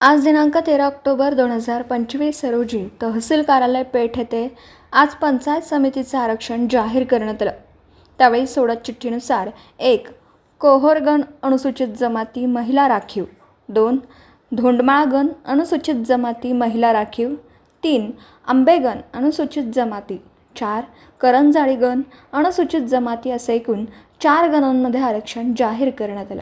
आज दिनांक तेरा ऑक्टोबर दोन हजार पंचवीस रोजी तहसील कार्यालय पेठ येथे आज पंचायत समितीचं आरक्षण जाहीर करण्यात आलं. त्यावेळी सोडत चिठ्ठीनुसार एक कोहोरगण अनुसूचित जमाती महिला राखीव. दोन धोंडमाळगण अनुसूचित जमाती महिला राखीव. तीन आंबेगण अनुसूचित जमाती. चार करंजाळीगण अनुसूचित जमाती असे एकूण चार गणांमध्ये आरक्षण जाहीर करण्यात आलं.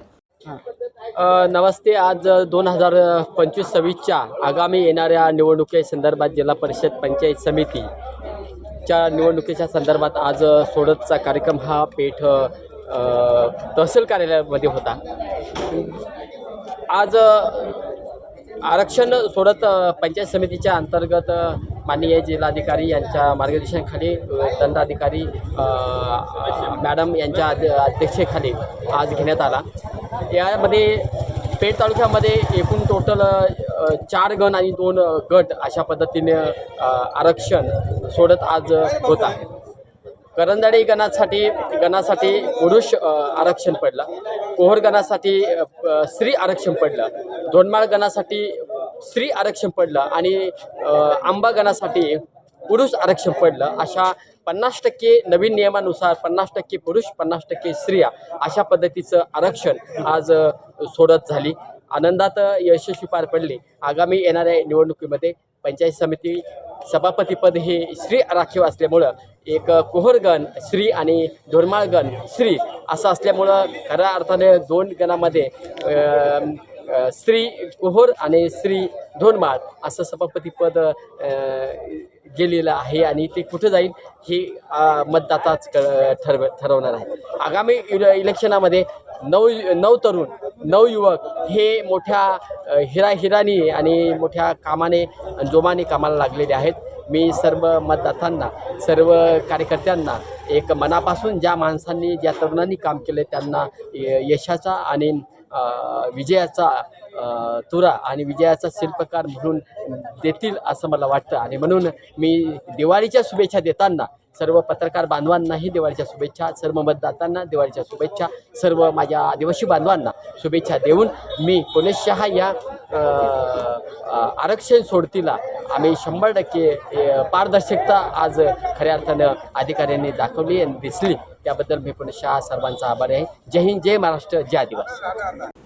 नमस्ते. आज दोन हजार पंचवीस सव्वीसच्या आगामी येणाऱ्या निवडणुकीसंदर्भात जिल्हा परिषद पंचायत समितीच्या निवडणुकीच्या संदर्भात आज सोडतचा कार्यक्रम हा पेठ तहसील कार्यालयामध्ये होता. आज आरक्षण सोडत पंचायत समितीच्या अंतर्गत माननीय जिल्हाधिकारी यांच्या मार्गदर्शनाखाली दंडाधिकारी मॅडम यांच्या अध्यक्षेखाली आज घेण्यात आला. यामध्ये पेठ तालुक्यामध्ये एकूण टोटल चार गण आणि दोन गट अशा पद्धतीने आरक्षण सोडत आज होत आहे. करंदाडी गणासाठी गणासाठी पुरुष आरक्षण पडलं. कोहर गणासाठी स्त्री आरक्षण पडलं. दोनमाळ गणासाठी स्त्री आरक्षण पडलं. आणि आंबा गणासाठी पुरुष आरक्षण पडलं. अशा पन्नास टक्के नवीन नियमानुसार पन्नास टक्के पुरुष पन्नास टक्के स्त्रिया अशा पद्धतीचं आरक्षण आज सोडत झाली. आनंदात यशस्वी पार पडली. आगामी येणाऱ्या निवडणुकीमध्ये पंचायत समिती सभापतीपद हे स्त्री राखीव असल्यामुळं एक कोहरगण स्त्री आणि धोरमाळगण स्त्री असं असल्यामुळं खऱ्या अर्थाने दोन गणामध्ये स्त्री कोहोर आणि स्त्री धोनमाळ असं सभापतीपद गेलेलं आहे आणि ते कुठं जाईल हे मतदाताच क ठरव ठरवणार आहे. आगामी इल इलेक्शनामध्ये नऊ नऊ तरुण नऊ युवक हे मोठ्या हिरा हिरानी आणि मोठ्या कामाने जोमाने कामाला लागलेले आहेत. मी सर्व मतदातांना सर्व कार्यकर्त्यांना एक मनापासून ज्या माणसांनी ज्या तरुणांनी काम केले त्यांना य- यशाचा आणि विजयाचा तुरा आणि विजयाचा शिल्पकार म्हणून देतील असं मला वाटतं. आणि म्हणून मी दिवाळीच्या शुभेच्छा देताना सर्व पत्रकार बांधवांनाही दिवाळीच्या शुभेच्छा सर्व मतदातांना दिवाळीच्या शुभेच्छा सर्व माझ्या आदिवासी बांधवांना शुभेच्छा देऊन मी पुणेशहा या आरक्षण सोडतीला आम्ही शंभर टक्के पारदर्शकता आज खऱ्या अर्थानं अधिकाऱ्यांनी दाखवली आणि दिसली. त्याबद्दल मी पुणेशहा सर्वांचा आभार आहे. जय हिंद जय महाराष्ट्र जय आदिवासी.